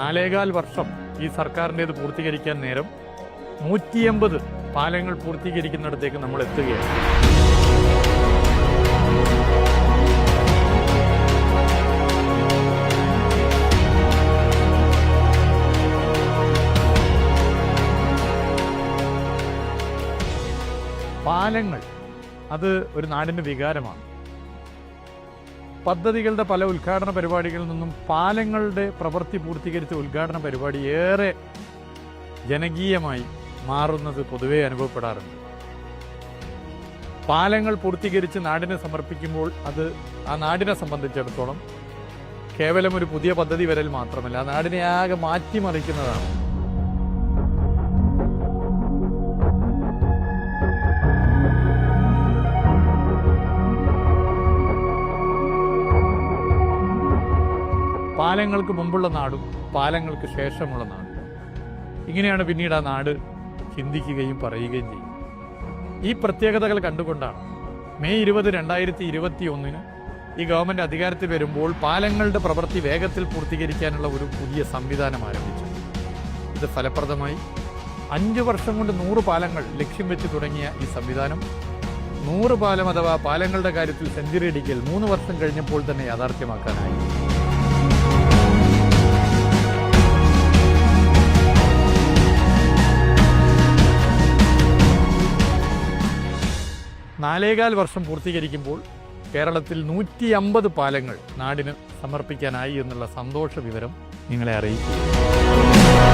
നാലേകാൽ വർഷം ഈ സർക്കാരിന്റേത് പൂർത്തീകരിക്കാൻ നേരം നൂറ്റിയമ്പത് പാലങ്ങൾ പൂർത്തീകരിക്കുന്നിടത്തേക്ക് നമ്മൾ എത്തുകയാണ്. പാലങ്ങൾ അത് ഒരു നാടിന്റെ വികാരമാണ്. പദ്ധതികളുടെ പല ഉദ്ഘാടന പരിപാടികളിൽ നിന്നും പാലങ്ങളുടെ പ്രവൃത്തി പൂർത്തീകരിച്ച ഉദ്ഘാടന പരിപാടി ഏറെ ജനകീയമായി മാറുന്നത് പൊതുവെ അനുഭവപ്പെടാറുണ്ട്. പാലങ്ങൾ പൂർത്തീകരിച്ച് നാടിനെ സമർപ്പിക്കുമ്പോൾ അത് ആ നാടിനെ സംബന്ധിച്ചിടത്തോളം കേവലം ഒരു പുതിയ പദ്ധതി വരൽ മാത്രമല്ല ആ നാടിനെ ആകെ മാറ്റിമറിക്കുന്നതാണ്. പാലങ്ങൾക്ക് മുമ്പുള്ള നാടും പാലങ്ങൾക്ക് ശേഷമുള്ള നാടും. ഇങ്ങനെയാണ് പിന്നീട് ആ നാട് ചിന്തിക്കുകയും പറയുകയും ചെയ്യും ഈ പ്രത്യേകതകൾ കണ്ടുകൊണ്ടാണ് മെയ് ഇരുപത് രണ്ടായിരത്തി ഇരുപത്തി ഒന്നിന് ഈ ഗവൺമെന്റ് അധികാരത്തിൽ വരുമ്പോൾ പാലങ്ങളുടെ പ്രവൃത്തി വേഗത്തിൽ പൂർത്തീകരിക്കാനുള്ള ഒരു പുതിയ സംവിധാനം ആരംഭിച്ചു ഇത് ഫലപ്രദമായി അഞ്ച് വർഷം കൊണ്ട് നൂറ് പാലങ്ങൾ ലക്ഷ്യം വെച്ച് തുടങ്ങിയ ഈ സംവിധാനം നൂറ് പാലം അഥവാ പാലങ്ങളുടെ കാര്യത്തിൽ സെഞ്ചുറി അടിക്കൽ മൂന്ന് വർഷം കഴിഞ്ഞപ്പോൾ തന്നെ യാഥാർത്ഥ്യമാക്കാനായി. നാലേകാൽ വർഷം പൂർത്തീകരിക്കുമ്പോൾ കേരളത്തിൽ നൂറ്റി അമ്പത് പാലങ്ങൾ നാടിന് സമർപ്പിക്കാനായി എന്നുള്ള സന്തോഷ വിവരം നിങ്ങളെ അറിയിക്കുന്നു